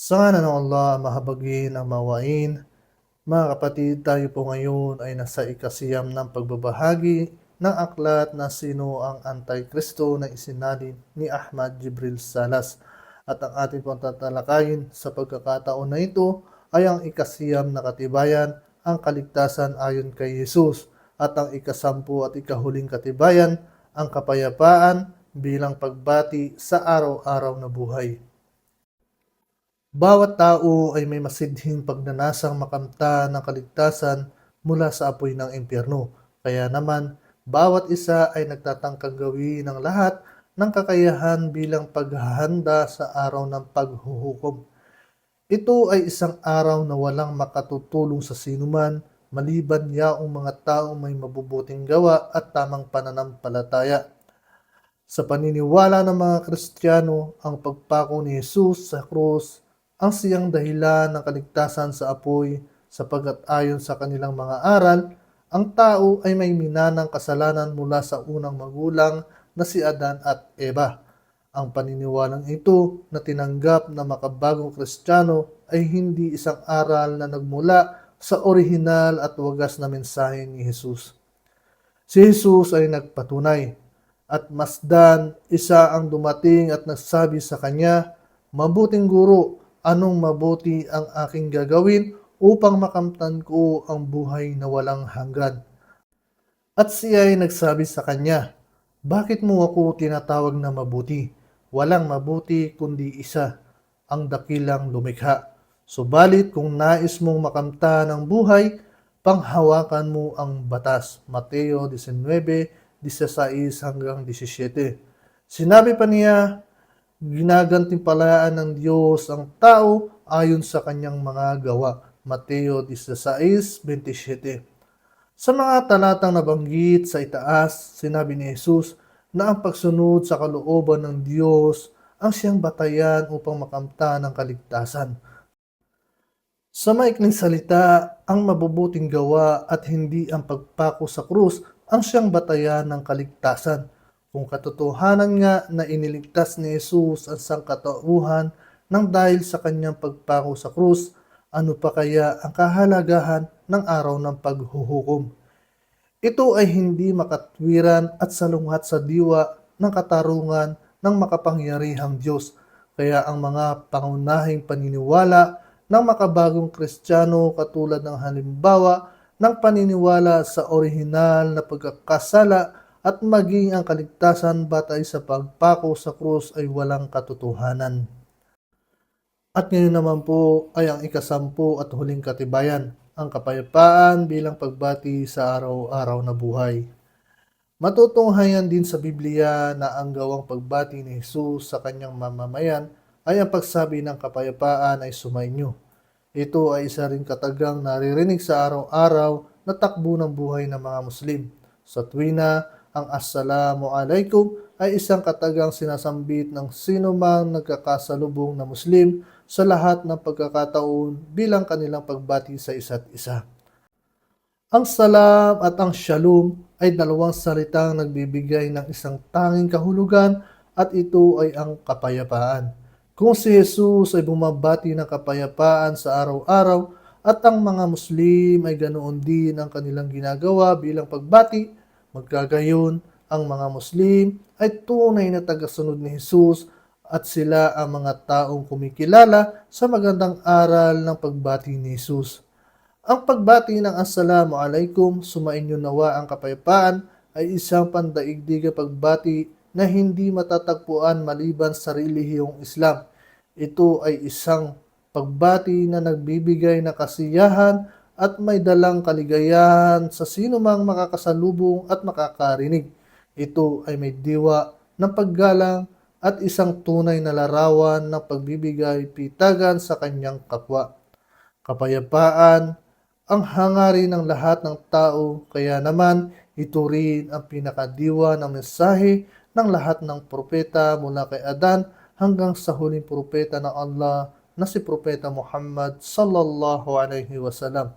Sa ngala ng Allah, mahabagin ang mawain. Mga kapatid, tayo po ngayon ay nasa ikasiyam ng pagbabahagi ng aklat na sino ang Antikristo na isinalin ni Ahmad Jibril Salas. At ang ating pong tatalakayin sa pagkakataon na ito ay ang ikasiyam na katibayan, ang kaligtasan ayon kay Jesus. At ang ikasampu at ikahuling katibayan, ang kapayapaan bilang pagbati sa araw-araw na buhay. Bawat tao ay may masidhing pagnanasang makamta ng kaligtasan mula sa apoy ng impyerno. Kaya naman, bawat isa ay nagtatangkang gawin ng lahat ng kakayahan bilang paghahanda sa araw ng paghuhukom. Ito ay isang araw na walang makatutulong sa sinuman maliban yaong mga taong may mabubuting gawa at tamang pananampalataya. Sa paniniwala ng mga Kristiyano, ang pagpako ni Jesus sa krus ang siyang dahilan ng kaligtasan sa apoy sapagkat ayon sa kanilang mga aral, ang tao ay may minanang kasalanan mula sa unang magulang na si Adan at Eva. Ang paniniwalang ito na tinanggap na makabagong Kristiyano ay hindi isang aral na nagmula sa orihinal at wagas na mensahe ni Jesus. Si Jesus ay nagpatunay at masdan isa ang dumating at nagsabi sa kanya, Mabuting guro, anong mabuti ang aking gagawin upang makamtan ko ang buhay na walang hanggan. At siya ay nagsabi sa kanya, Bakit mo ako tinatawag na mabuti? Walang mabuti kundi isa, ang dakilang lumikha. Subalit kung nais mong makamta ng buhay, panghawakan mo ang batas. Mateo 19, 16 hanggang 17. Sinabi pa niya, ginagantimpalaan ng Diyos ang tao ayon sa kanyang mga gawa. Mateo 16:27. Sa mga talatang nabanggit sa itaas, sinabi ni Jesus na ang pagsunod sa kalooban ng Diyos ang siyang batayan upang makamta ng kaligtasan. Sa maikling salita, ang mabubuting gawa at hindi ang pagpako sa krus ang siyang batayan ng kaligtasan. Kung katotohanan nga na iniligtas ni Jesus ang sangkatauhan nang dahil sa kanyang pagpako sa krus, ano pa kaya ang kahalagahan ng araw ng paghuhukom? Ito ay hindi makatwiran at salungat sa diwa ng katarungan ng makapangyarihang Diyos. Kaya ang mga pangunahing paniniwala ng makabagong Kristiyano katulad ng halimbawa ng paniniwala sa orihinal na pagkakasala at maging ang kaligtasan batay sa pagpako sa krus ay walang katotohanan. At ngayon naman po ay ang ikasampu at huling katibayan, ang kapayapaan bilang pagbati sa araw-araw na buhay. Matutunghayan din sa Biblia na ang gawang pagbati ni Jesus sa kanyang mamamayan ay ang pagsabi ng kapayapaan ay sumainyo. Ito ay isa rin katagang naririnig sa araw-araw na takbo ng buhay ng mga Muslim. Sa tuwina, ang Assalamu alaikum ay isang katagang sinasambit ng sino mang nagkakasalubong na Muslim sa lahat ng pagkakataon bilang kanilang pagbati sa isa't isa. Ang salam at ang shalom ay dalawang salitang nagbibigay ng isang tanging kahulugan at ito ay ang kapayapaan. Kung si Jesus ay bumabati ng kapayapaan sa araw-araw at ang mga Muslim ay ganoon din ang kanilang ginagawa bilang pagbati, Magkagayon, ang mga Muslim ay tunay na tagasunod ni Jesus at sila ang mga taong kumikilala sa magandang aral ng pagbati ni Jesus. Ang pagbati ng Assalamu alaikum, sumainyo nawa ang kapayapaan, ay isang pandaigdigang pagbati na hindi matatagpuan maliban sa relihiyong Islam. Ito ay isang pagbati na nagbibigay ng kasiyahan at may dalang kaligayahan sa sino mang makakasalubong at makakarinig. Ito ay may diwa ng paggalang at isang tunay na larawan ng pagbibigay pitagan sa kanyang kapwa. Kapayapaan ang hangarin ng lahat ng tao, kaya naman ito rin ang pinakadiwa ng mensahe ng lahat ng propeta mula kay Adan hanggang sa huling propeta ng Allah na si Propeta Muhammad sallallahu alaihi wasallam.